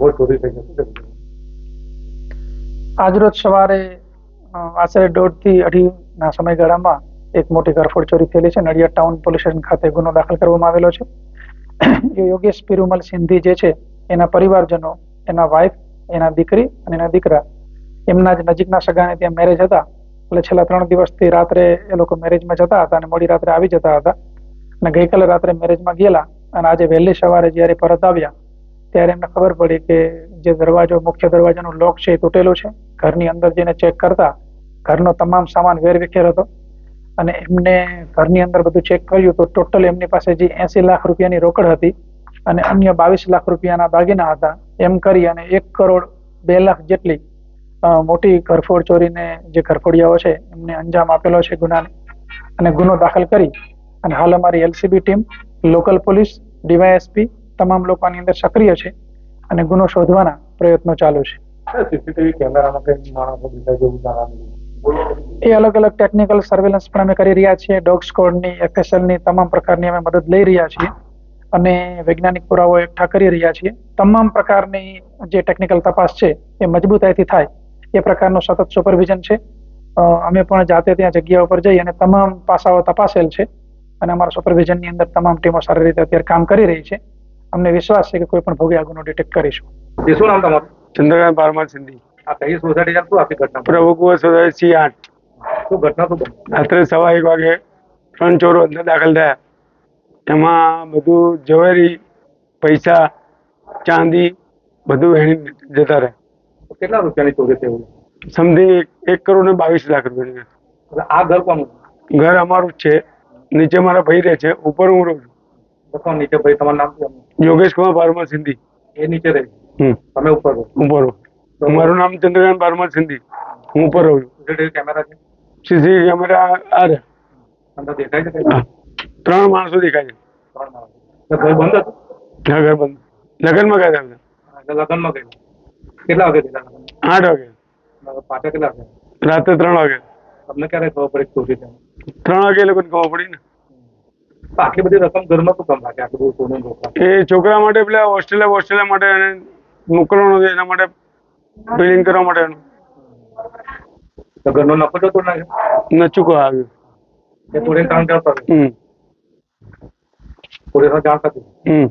ઘરફોડ ચોરી થઈ જશે? આજરોજ સવારે આશરે દોઢથી અઢીના સમયગાળામાં એક મોટી ઘરફોડ ચોરી થયેલી છે. નડિયાદ ટાઉન પોલીસ સ્ટેશન ખાતે ગુનો દાખલ કરવામાં આવેલો છે. એ યોગેશ પિરુમલ સિંધી જે છે, એના પરિવારજનો, એના વાઇફ એના દીકરી અને એના દીકરા એમના જ નજીકના સગાને ત્યાં મેરેજ હતા. એટલે છેલ્લા ત્રણ દિવસથી રાત્રે એ લોકો મેરેજમાં જતા હતા અને મોડી રાત્રે આવી જતા હતા. અને ગઈકાલે રાત્રે મેરેજમાં ગયેલા અને આજે વહેલી સવારે જ્યારે પરત આવ્યા ત્યારે એમને ખબર પડી કે જે દરવાજો, મુખ્ય દરવાજાનું લોક છે એ તૂટેલું છે. ઘરની અંદર જઈને ચેક કરતા ઘરનો તમામ સામાન વેરવિખેર હતો. અને એમને ઘરની અંદર બધું ચેક કર્યું તો ટોટલ એમની પાસે જે એસી લાખ રૂપિયાની રોકડ હતી અને અન્ય બાવીસ લાખ રૂપિયાના દાગીના હતા. એમ કરી અને એક કરોડ બે લાખ જેટલી મોટી ઘરફોડ ચોરીને જે ઘરફોડિયાઓ છે એમને અંજામ આપેલો છે ગુનાને. અને ગુનો દાખલ કરી અને હાલ અમારી LCB team local police DYSP તમામ લોકો આની અંદર સક્રિય છે અને ગુનો શોધવાના પ્રયત્નો ચાલુ છે. એ અલગ અલગ ટેકનિકલ સર્વેલન્સ પણ અમે કરી રહ્યા છીએ. ડોગ સ્કોડની એફએસએલની તમામ પ્રકારની અમે મદદ લઈ રહ્યા છીએ. અને વૈજ્ઞાનિક પુરાવો એકઠા કરી રહ્યા છીએ. તમામ પ્રકારની જે ટેકનિકલ તપાસ છે એ મજબૂતાઈથી થાય. એ પ્રકારનું સતત સુપરવિઝન છે. અમે પણ જાતે ત્યાં જગ્યા ઉપર જઈ અને તમામ પાસાઓ તપાસેલ છે. અને અમારા સુપરવિઝનની અંદર તમામ ટીમો સારી રીતે અત્યારે કામ કરી રહી છે. અમને વિશ્વાસ છે કે કોઈ પણ ભવ્ય આગળનો ડિટેક્ટ કરીશું. એ શું નામ તમારું? ચંદ્રકાંત પારમાર સિંધી. આ કઈ સોસાયટી ચાલતું? શું આખી ઘટના પ્રભુ સોસાયટી સી આઠ. શું ઘટના શું બની? રાત્રે સવા એક વાગે ત્રણ ચોરો અંદર દાખલ થયા. એમાં બધું જવેરી પૈસા ચાંદી બધું વહેણી જતા રહે કેટલા રૂપિયાની ચોરી થઈ સમથિંગ એક કરોડ ને બાવીસ લાખ રૂપિયાની. આ ઘર કોનું? ઘર અમારું જ છે. નીચે મારા ભાઈ રહે છે. ઉપર હું રહું છું. કોણ નીચે ભાઈ તમારું નામ શું યોગેશ કુમાર બારમાં સિંધી. એ નીચે રહે. તમે ઉપર રહો. ઉપર રહું. મારું નામ ચંદ્રકાંત બારમાં સિંધી. હું ઉપર રહું છું. કેમેરા છે? સીસી કેમેરા આ રહે. અંદર દેખાય છે? ત્રણ માણસો દેખાય છે. ત્રણ માણસો. ઘર બંધ હતું? ઘર બંધ. લગ્નમાં ગયા હતા. લગ્નમાં ગયેલા કેટલા વાગે ગયેલા આઠ વાગે. પાછા કેટલા વાગે? રાત્રે ત્રણ વાગે. તમને ક્યારે ખબર પડી ચોરી ત્રણ વાગે એ લોકોને ખબર પડી ને. આટલી બધી રકમ ઘરમાં શું કામ રાખે આટલું બધું સોનું ને એ છોકરા માટે પેલા ઓસ્ટ્રેલિયા ઓસ્ટ્રેલિયા માટે એને મોકલવાનો એના માટે બિલિંગ કરવા માટે તો ઘરનો નફો જતો ના નચુકો આવ્યું એ પોલીસ કામ કરતા હમ પોલીસને જાણ કરતી હમ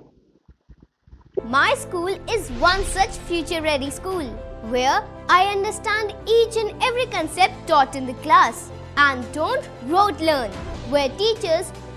My school is one such future ready school where I understand each and every concept taught in the class and don't rote learn, where teachers